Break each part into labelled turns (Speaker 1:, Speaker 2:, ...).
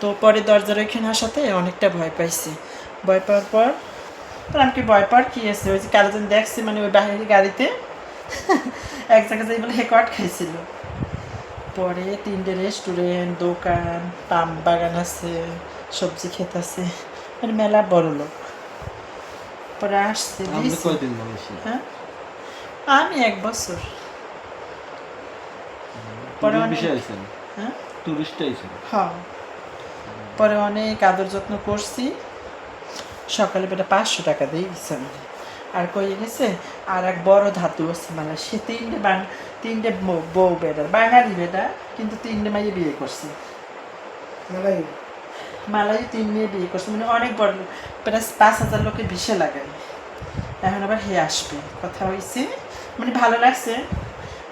Speaker 1: তো পরে দরজার ওইখানে আসাতে অনেকটা ভয় পাইছি। ভয় পাওয়ার পর আমি কি ভয় পাওয়ার কি আছে? ওই যে কারোজন দেখছি মানে ওই বাইরের গাড়িতে। এক জায়গায় যাই বলে হেকট খাইছিল পরে তিনটে রেস্টুরেন্ট দোকান পাম বাগান আছে সবজি ক্ষেত আছে। মানে মেলা বড় লোক। পরে আসছে হ্যাঁ? আমি এক বছর। পরে অনেক- হ্যাঁ?
Speaker 2: টুরিস্ট
Speaker 1: হ্যাঁ। পরে অনেক আদর যত্ন করছি। সকালে বেটা পাঁচশো টাকা দিয়ে দিচ্ছে আমাকে। আর কই গেছে আর এক বড় ধাতু আছে মানে সে তিনটে বাং তিনটে বউ- বউ বেটার। বাঙালি বেটা কিন্তু তিনটে মাইয়ে বিয়ে করছে।
Speaker 3: মালাই
Speaker 1: মালাই তিন মেয়ে বিয়ে করছে। মানে অনেক বড় প্রায় পাঁচ হাজার লোকের বিষে লাগাই এখন আবার হে আসবে। কথা হয়েছে মানে ভালো লাগছে।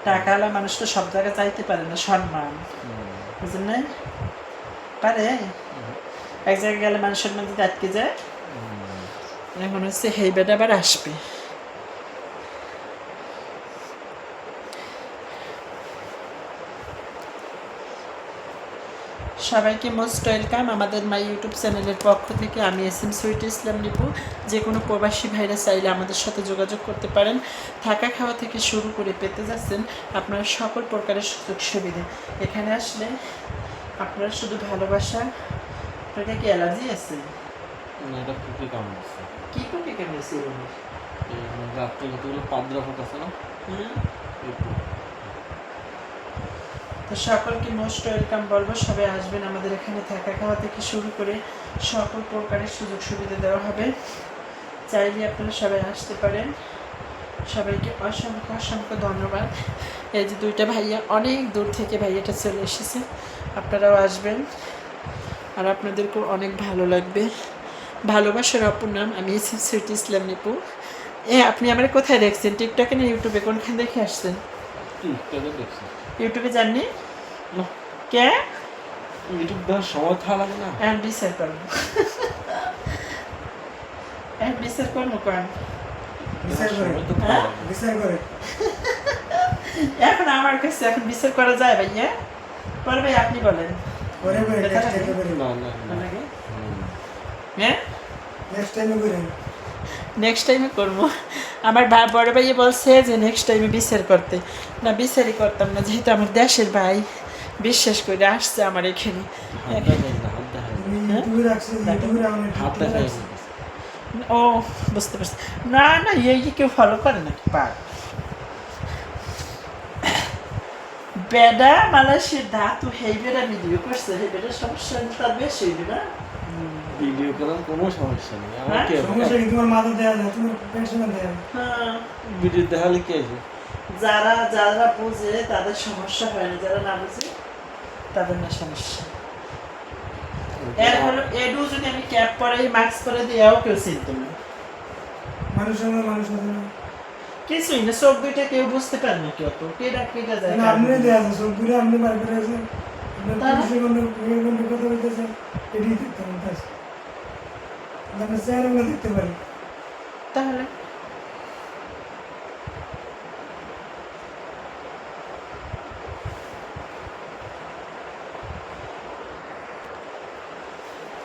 Speaker 1: টাকাওয়ালা মানুষ তো সব জায়গায় যাইতে পারে না সম্মান। বুঝলেন পারে। এক জায়গায় গেলে মানুষের মধ্যে আটকে যায়। এখন হচ্ছে, হেই, বেটা, আবার আসবে। সবাইকে মোস্ট ওয়েলকাম আমাদের মাই ইউটিউব চ্যানেলের পক্ষ থেকে। আমি S M Sweet Islam Nipu যে কোনো প্রবাসী ভাইরা চাইলে আমাদের সাথে যোগাযোগ করতে পারেন। থাকা খাওয়া থেকে শুরু করে পেতে যাচ্ছেন আপনারা সকল প্রকারের সুযোগ সুবিধা এখানে আসলে আপনারা শুধু ভালোবাসা আপনাদের কি অ্যালার্জি আছে
Speaker 2: না এটা কাম
Speaker 1: কি কেমন আছে
Speaker 2: রাত্রে কতগুলো পাদ্রা ফোট আছে না তো।
Speaker 1: তো সকলকে মোস্ট ওয়েলকাম বলব সবাই আসবেন আমাদের এখানে থাকা খাওয়া থেকে শুরু করে সকল প্রকারের সুযোগ সুবিধা দেওয়া হবে চাইলে আপনারা সবাই আসতে পারেন সবাইকে অসংখ্য অসংখ্য ধন্যবাদ এই যে দুইটা ভাইয়া অনেক দূর থেকে ভাইয়াটা চলে এসেছে আপনারাও আসবেন আর আপনাদেরকেও অনেক ভালো লাগবে। ভালোবাসার অপর নাম আমি সুইট ইসলাম নিপু। এ আপনি আমার কোথায় দেখছেন? টিকটকে না ইউটিউবে? কোনখানে দেখে আসছেন? ইউটিউবে জাননি
Speaker 2: না।
Speaker 1: কে?
Speaker 2: ইউটিউব দেওয়ার সময় থাকা লাগে না।
Speaker 1: এখন বিচার করব এখন বিচার করব করেন এখন আমার কাছে এখন বিচার করা যায় ভাইয়া? পরে ভাই আপনি বলেন।
Speaker 3: করে নেক্সট টাইমে করে।
Speaker 2: না না।
Speaker 1: হ্যাঁ?
Speaker 3: নেক্সট টাইমে করে।
Speaker 1: নেক্সট টাইমে করব। আমার ভা- বড় ভাইয়া বলছে যে নেক্সট টাইমে বিচার করতে। না বিচারই করতাম না যেহেতু আমার দেশের ভাই বিশ্বাস করে আসছে আমার এখানে। হ্যাঁ? ও বুঝতে পারছি। না না এই কেউ ফলো করে নাকি? না পার বেডা মালয়েশিয়ার ধাতু হেই বেড়া ভিডিও করছে হেই বেড়া সমস্যা তার বেশি হইবে না
Speaker 2: ভিডিও করার কোনো সমস্যা নেই আমার? কি
Speaker 3: সমস্যা কি তোমার মাথা দেওয়া যায় তোমার পেনশন দেওয়া
Speaker 1: হ্যাঁ
Speaker 2: ভিডিও দেখালে কি আছে
Speaker 1: যারা যারা বুঝে তাদের সমস্যা হয় না যারা না বুঝে তাদের না সমস্যা এর হলো এডু যদি আমি ক্যাপ পরে মাস্ক পরে দিয়েও কেউ চিনত না
Speaker 3: মানুষ সঙ্গে মানুষ না
Speaker 1: কিছুই না চোখ দুইটা কেউ বুঝতে পারে না কেউ তো কেটা কেটা যায়
Speaker 3: না, আপনি দেয়া আছে চোখ দুইটা আপনি বার করে
Speaker 1: আছে?
Speaker 3: পুলিশের গন্ড গন্ড কথা বলতেছে এটি দেখতে পারেন তাহলে স্যার আমরা দেখতে পারি
Speaker 1: তাহলে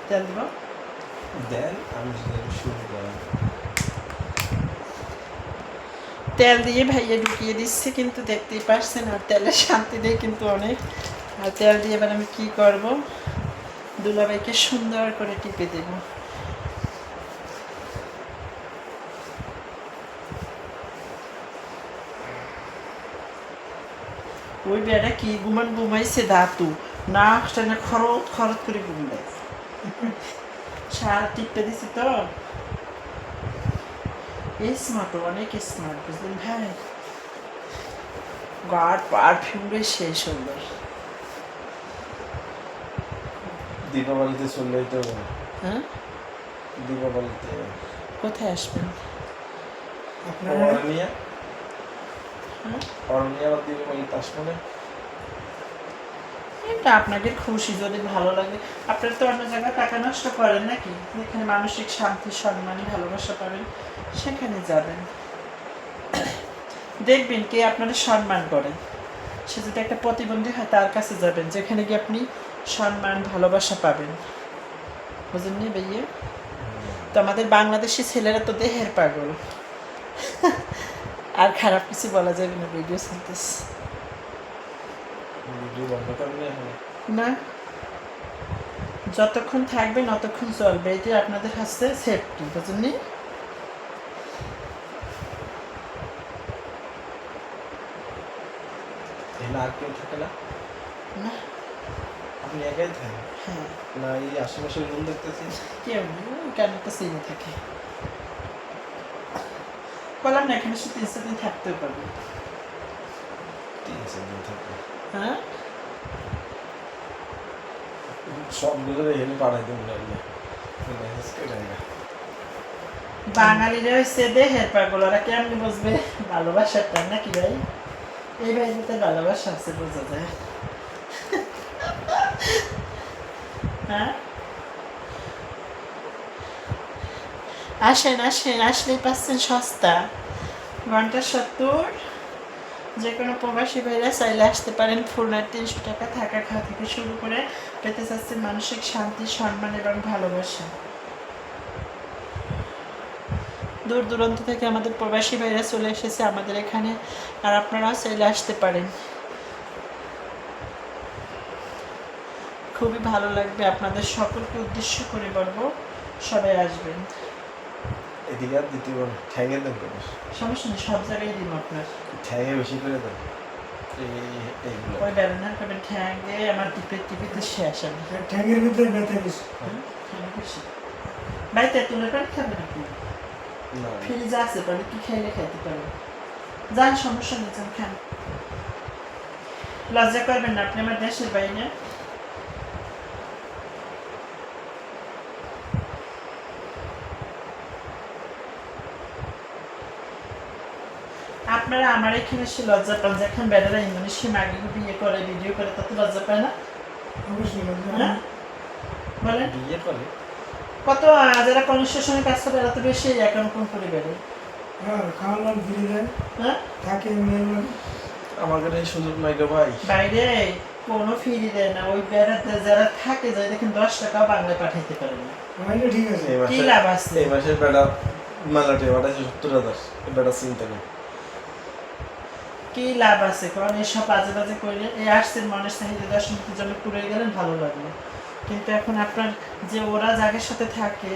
Speaker 1: তেল দিব
Speaker 2: দেন আমি শুরু করাম
Speaker 1: তেল দিয়ে ভাইয়া ঢুকিয়ে দিচ্ছে, কিন্তু দেখতেই পারছেন আর তেলের শান্তি দিয়ে কিন্তু অনেক। আর তেল দিয়ে এবার আমি কি করব? দুলাভাইকে সুন্দর করে টিপে দেব। ওই বেড়া কি ঘুমান ঘুমাইছে ধাতু না খরচ খরচ করে ঘুমাই সার টিপে দিছি তো। স্মার্ট অনেক স্মার্ট বুঝলেন? ভাই গার্ড পারফিউমে সেই সুন্দর
Speaker 2: দীপাবলিতে চললেই তো
Speaker 1: হ্যাঁ?
Speaker 2: দীপাবলিতে।
Speaker 1: কোথায় আসবেন?
Speaker 3: আপনারা?
Speaker 2: অরণিয়া।
Speaker 1: হ্যাঁ?
Speaker 2: অরণিয়া দীপাবলিতে আসব না?
Speaker 1: এটা আপনাদের খুশি যদি ভালো লাগে। আপনারা তো অন্য জায়গায় টাকা নষ্ট করেন নাকি? যেখানে মানসিক শান্তি সম্মান ভালোবাসা পাবেন, সেখানে যাবেন। দেখবেন কে আপনাদের সম্মান করে। সে যদি একটা প্রতিবন্ধী হয়, তার কাছে যাবেন, যেখানে গিয়ে আপনি সম্মান, ভালোবাসা পাবেন। বুঝলেন ভাইয়া? তো আমাদের বাংলাদেশি ছেলেরা তো দেহের পাগল। আর খারাপ কিছু বলা যাবে না, ভিডিও চলতেছে
Speaker 2: ভিডিও বন্ধ করবে এখন
Speaker 1: না। যতক্ষণ থাকবেন ততক্ষণ চলবে। এটি আপনাদের কাছে সেফটি বুঝলেন
Speaker 2: আর কেউ থাকে না? আপনি একাই থাকেন?
Speaker 1: হ্যাঁ।
Speaker 2: না এই আশেপাশে রুম দেখতেছি।
Speaker 1: কেউ নেই ওই কারণটা চিনে থাকে। বললাম না এখানে শুধু তিন চার দিন থাকতেও পারবে।
Speaker 2: তিন চার দিন থাকবে।
Speaker 1: হ্যাঁ?
Speaker 2: সবগুলো এখানে পাঠাই দেবো না মেসেজ করে না।
Speaker 1: বাঙালিরা হচ্ছে দেহের পাগল ওরা কেমনি বুঝবে? ভালোবাসাটা নাকি ভাই? এই ভাইতে ভালোবাসা আছে বোঝা যায়। হ্যাঁ? আসেন আসেন আসলেই পাচ্ছেন সস্তা। ঘণ্টা সত্তর। কোনো প্রবাসী ভাইরা চাইলে আসতে পারেন নাইট তিনশো টাকা থাকা খাওয়া থেকে শুরু করে পেতে চাচ্ছেন মানসিক শান্তি, সম্মান এবং ভালোবাসা। দূর দূরান্ত থেকে আমাদের প্রবাসী ভাইরা চলে এসেছে আমাদের এখানে, আর আপনারাও চাইলে আসতে পারেন। খুবই ভালো লাগবে আপনাদের সকলকে উদ্দেশ্য করে বলব, সবাই আসবেন।
Speaker 2: এদিকে আর দ্বিতীয় ঠ্যাঙে দেন কেন
Speaker 1: সমস্যা নেই সব জায়গায় দিন আপনার
Speaker 2: ঠ্যাঙে বেশি করে দেন এইগুলো
Speaker 1: ওই ব্যানার করবেন ঠ্যাং দিয়ে আমার টিপে টিপে তো শেষ আমি
Speaker 3: ট্যাঙ্কের ভিতরে ব্যথা বেশি
Speaker 1: বাড়িতে তুলে পানি খাবেন আপনি
Speaker 2: না
Speaker 1: ফ্রিজ আছে পানি কি খাইলে খাইতে পারেন যান সমস্যা নেই যান খান। লজ্জা করবেন না আপনি আমার দেশের বাইরে। আপনারা আমার এখানে এসে লজ্জা পান যখন বেড়ারা ইন্দোনেশিয়া মাগে বিয়ে করে ভিডিও করে তত লজ্জা পায় না? হ্যাঁ? বলেন।
Speaker 2: বিয়ে করে?
Speaker 1: কত যারা কনস্ট্রাকশনের কাজ করে এরা তো বেশি একাউন্ট করে বেড়ে
Speaker 3: হ্যাঁ খাওয়ার নাম ফিরে যায়
Speaker 1: হ্যাঁ?
Speaker 3: থাকে মেয়ের
Speaker 2: আমার কাছে সুযোগ নাই গো ভাই।
Speaker 1: বাইরে কোনো ফিরি দেয় না। ওই বেড়াতে যারা থাকে যায় দেখেন দশ টাকাও বাংলায় পাঠাইতে পারে না।
Speaker 3: তাহলে ঠিক আছে।
Speaker 2: এই
Speaker 1: কি লাভ আছে?
Speaker 2: এই মাসের বেড়া মেলাটে পাঠাইছে সত্তর হাজার। বেড়া চিন্তা নেই।
Speaker 1: কি লাভ আছে? কারণ এসব বাজে বাজে করলে এ আসছেন মানুষ চাহিদা মিনিটের জন্য পুড়ে গেলেন ভালো লাগল কিন্তু এখন আপনার যে ওরা যাদের সাথে থাকে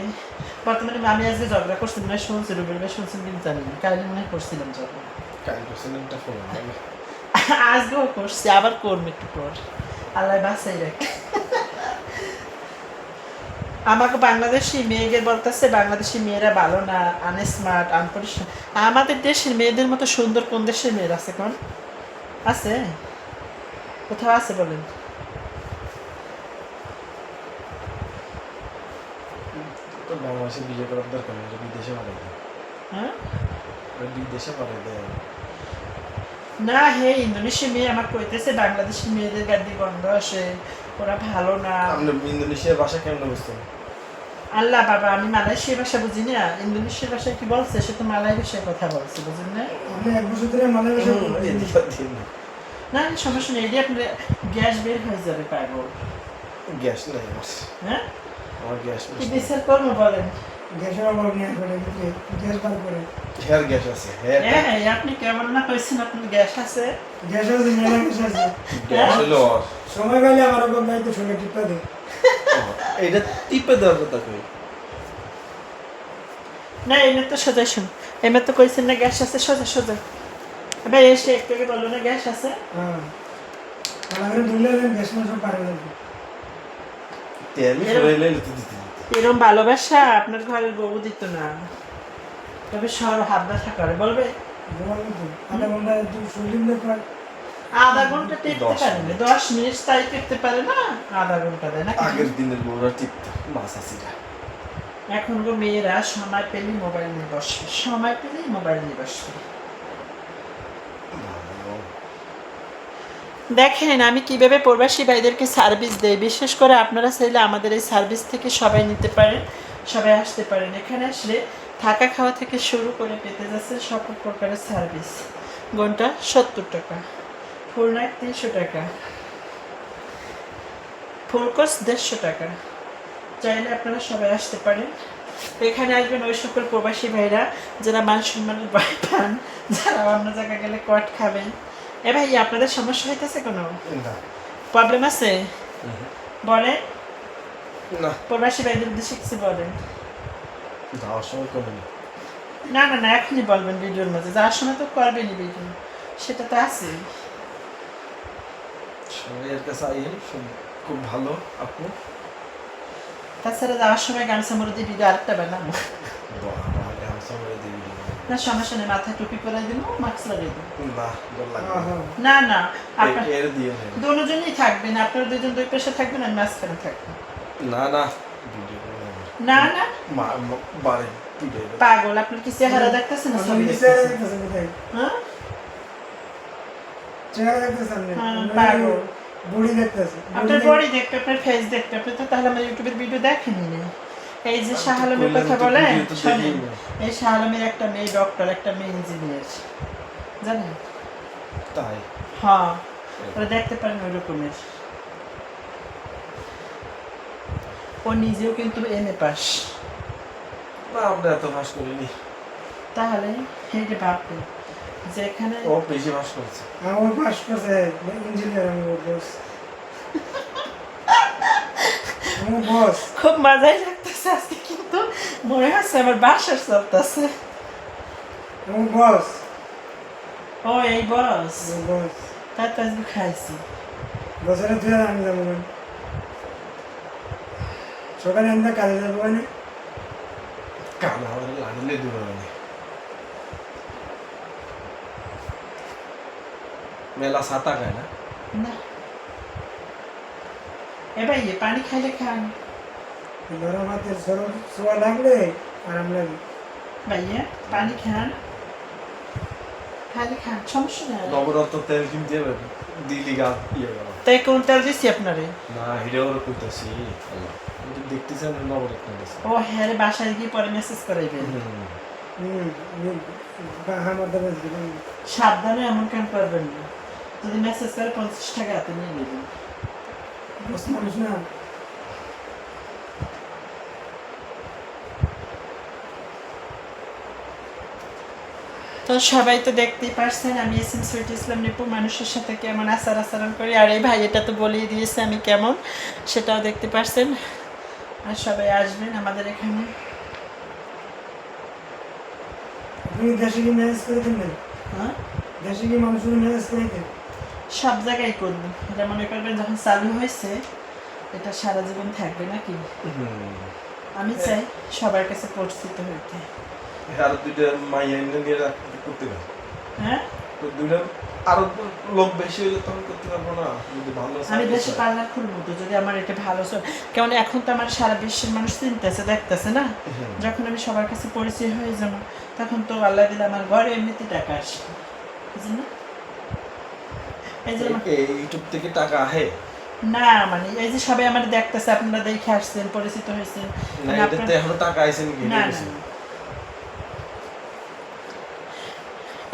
Speaker 1: বর্তমানে আমি আজকে ঝগড়া করছি মনে হয় শুনছি রুবেল ভাই শুনছেন কিন্তু জানি না কালকে মনে হয় করছিলাম ঝগড়া। আজকেও করছি আবার করব একটু পর। আল্লাহ বাসাই রাখে। আমাকে বাংলাদেশি মেয়েদের বলতেছে বাংলাদেশি মেয়েরা ভালো না আনস্মার্ট আনপরিষ্কার আমাদের দেশের মেয়েদের মতো সুন্দর কোন দেশের মেয়েরা আছে কোন? আছে? কোথাও আছে বলেন।
Speaker 2: বাংলাদেশে বিয়ে করার দরকার বিদেশে পাঠাই দেয়
Speaker 1: হ্যাঁ
Speaker 2: বিদেশে পাঠাই দেয়
Speaker 1: না হে ইন্দোনেশিয়া মেয়ে আমার কইতেছে বাংলাদেশি মেয়েদের গাড়ি গন্ধ আসে ওরা ভালো না।
Speaker 2: আপনি ইন্দোনেশিয়ার ভাষা কেমন বুঝতেন
Speaker 1: আল্লাহ বাবা আমি মালয়েশিয়া ভাষা বুঝি না। ইন্দোনেশিয়ার ভাষায় কি বলছে? সে তো মালয় ভাষায় কথা বলছে বুঝেন না?
Speaker 3: আপনি এক বছর ধরে মালের ভাষা।
Speaker 1: না। সমস্যা নেই এটি আপনার গ্যাস বের হয়ে যাবে পাইব।
Speaker 2: গ্যাস নাই আমার।
Speaker 1: হ্যাঁ?
Speaker 2: আমার গ্যাস
Speaker 1: কি বিচার করব বলেন?
Speaker 3: গ্যাসের অভাব নেই করে গ্যাস বার করে।
Speaker 2: গ্যাস আছে
Speaker 1: হ্যাঁ। আপনি কেমন না কইছেন আপনার গ্যাস আছে?
Speaker 3: গ্যাস আছে মেলা গ্যাস আছে।
Speaker 2: গ্যাস হলো
Speaker 3: সময় পেলে আমার ওপর দায়িত্ব শুনে টিপা দে।
Speaker 2: এটা টিপে দেওয়ার কথা কই?
Speaker 1: না এমনি তো সোজা শুন। এমনি তো কইছেন না গ্যাস আছে সোজা সোজা। ভাই এসে একটু বলল না গ্যাস আছে?
Speaker 3: হ্যাঁ। তাহলে ধরলে গ্যাস না। সব পারে যাবে
Speaker 2: ফেলে দিতে দিতে
Speaker 1: এরকম ভালোবাসা আপনার ঘরের বউ দিত না। তবে সর হাত ব্যথা করে। বলবে?
Speaker 3: আধা
Speaker 1: ঘণ্টা টিপতে পারে না। দশ মিনিট তাই টিপতে পারে না? আধা ঘণ্টা দেয় না
Speaker 2: আগের দিনের বউরা টিপতে। মাছ
Speaker 1: মেয়েরা সময় পেলেই মোবাইল নিয়ে বসবে। সময় পেলেই মোবাইল নিয়ে বসবে। দেখেন, আমি কীভাবে প্রবাসী ভাইদেরকে সার্ভিস দেই? বিশেষ করে আপনারা চাইলে আমাদের এই সার্ভিস থেকে সবাই নিতে পারেন, সবাই আসতে পারেন। এখানে আসলে থাকা খাওয়া থেকে শুরু করে পেতে যাচ্ছে সকল প্রকারের সার্ভিস ঘণ্টা সত্তর টাকা। ফুল নাইট তিনশো টাকা। ফুল কোর্স দেড়শো টাকা। চাইলে আপনারা সবাই আসতে পারেন। এখানে আসবেন ওই সকল প্রবাসী ভাইরা যারা মান সম্মানের ভয় পান, যারা অন্য জায়গায় গেলে কট খাবেন। এ ভাই আপনাদের সমস্যা হইতেছে কোনো?
Speaker 4: না।
Speaker 1: প্রবলেম আছে? বলেন
Speaker 4: না।
Speaker 1: প্রবাসী ভাইদের উদ্দেশ্যে কিছু বলেন।
Speaker 4: যাওয়ার সময় কমেনি
Speaker 1: না। না না এখনই বলবেন ভিডিওর মধ্যে। যাওয়ার সময় তো করবেনই ভিডিও। সেটা তো আছে
Speaker 4: সবাই এর কাছে আইয়েন সব- খুব ভালো আপু।
Speaker 1: তাছাড়া যাওয়ার সময় গামছা মরে দিয়ে ভিডিও আরেকটা বানাবো
Speaker 4: আমাকে হামসা করে দিবি
Speaker 1: না সমস্যা নেই মাথায় টুপি পরাই দিব মাস্ক লাগিয়ে দিব।
Speaker 4: না
Speaker 1: না আপনার দুজনই থাকবেন আপনারা দুজন দুই পাশে থাকবেন আমি মাঝখানে থাকব।
Speaker 4: না না।
Speaker 1: না না। পাগল আপনার কি চেহারা দেখতেছেন না ছবি দেখতেছেন?
Speaker 3: দেখতেছেন
Speaker 1: হ্যাঁ?
Speaker 3: চেহারা দেখতেছেন না।
Speaker 1: হ্যাঁ, পাগল।
Speaker 3: বডি দেখতেছে
Speaker 1: আপনার বডি দেখতে আপনার ফেস দেখতে আপনি তো তাহলে আমার ইউটিউবের ভিডিও দেখেনি না। এই যে শাহ আলমের কথা
Speaker 4: তো
Speaker 1: বলে
Speaker 4: video তো
Speaker 1: শোনেন
Speaker 4: দেখিনি না।
Speaker 1: এই শাহ আলমের একটা মেয়ে ডক্টর একটা মেয়ে ইঞ্জিনিয়ার জানেন?
Speaker 4: তাই?
Speaker 1: হ্যাঁ। ওরা দেখতে পারেন ওই রকমের। ও নিজেও কিন্তু এম এ পাস
Speaker 4: না আমরা এত ভাস করিনি।
Speaker 1: তাহলে হেঁটে ভাববেন যে এখানে
Speaker 4: ও বেশি ভাস করছে।
Speaker 3: আমার পাস করছে। ইঞ্জিনিয়ার আমি ওর বস
Speaker 1: খুব মজাই লাগতেছে আজকে কিন্তু মনে হচ্ছে আমার বাসার চলতেছে
Speaker 3: আমার বস
Speaker 1: ও এই বস
Speaker 3: বস
Speaker 1: তার তো আজকে খাইছি
Speaker 3: বছরে দুই হাজার আমি যাব? সকালে আমরা কাজে যাব মানে
Speaker 4: লাগলে মানে মেলা সাতা খায় না
Speaker 1: না এবার ইয়ে পানি খাইলে খান
Speaker 3: গরম হাতে সরম শোয়া লাগলে আরাম লাগে
Speaker 1: ভাইয়া পানি খান। খাইলে খান সমস্যা নাই।
Speaker 4: নবরত্ন তেল কিনতে হবে দিলি গা ইয়ে গেল।
Speaker 1: তাই কোন তেল দিছি আপনারে?
Speaker 4: না হিরে ওর কইতাছি। আল্লাহ নবরত্ন দিছে।
Speaker 1: ও হ্যাঁ রে, বাসায় গিয়ে পরে মেসেজ করাইবেন।
Speaker 3: হুম।
Speaker 1: সাবধানে এমন কাম করবেন না। যদি মেসেজ করে পঞ্চাশ টাকা হাতে নিয়ে নেবেন।
Speaker 3: মানুষ না।
Speaker 1: তো সবাই তো দেখতেই পারছেন আমি S M Sweet Islam Nipu মানুষের সাথে কেমন আচার আচরণ করি আর এই ভাই এটা তো বলেই দিয়েছে আমি কেমন সেটাও দেখতে পারছেন। আর সবাই আসবেন আমাদের এখানে। হ্যাঁ? সব জায়গায় করব। এটা মনে করবেন যখন চালু হয়েছে এটা সারা জীবন থাকবে নাকি? আমি চাই সবার কাছে পরিচিত হইতে।
Speaker 4: আর দুইটা মাইয়া এনে নিয়ে রাখ- করতে পারে
Speaker 1: হ্যাঁ?
Speaker 4: তো দুইটা আরও লোক বেশি হলে তখন করতে পারব না যদি ভালো
Speaker 1: আমি
Speaker 4: হয়।
Speaker 1: পার্লার খুলবো তো যদি আমার এটা ভালো কেমন এখন তো আমার সারা বিশ্বের মানুষ চিনতেছে দেখতেছে না? যখন আমি সবার কাছে পরিচয় হয়ে যাব তখন তো আল্লাহ দিলে আমার ঘরে এমনিতে টাকা বুঝলেন না? এই যে
Speaker 4: ইউটিউব থেকে টাকা আহে
Speaker 1: না মানে এই যে সবাই আমার দেখতেছে আপনারা দেখে আসছেন পরিচিত হয়েছেন।
Speaker 4: না
Speaker 1: মানে
Speaker 4: এটাতে এখনও টাকা আইছে নাকি
Speaker 1: না
Speaker 4: এটা
Speaker 1: না
Speaker 4: বলছি।
Speaker 1: না।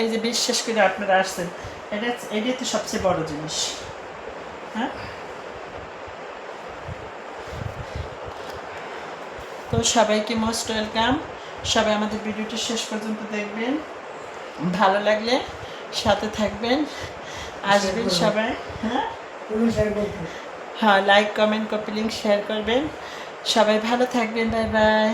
Speaker 1: এই যে বিশ্বাস করে আপনারা আসছেন এটা এটাই তো সবচেয়ে বড় জিনিস। হ্যাঁ? তো সবাইকে মোস্ট ওয়েলকাম। সবাই আমাদের ভিডিওটি শেষ পর্যন্ত দেখবেন। ভালো লাগলে সাথে থাকবেন। আসবেন সবাই হ্যাঁ? হ্যাঁ like comment copy link share করবেন। সবাই ভালো থাকবেন বাই বাই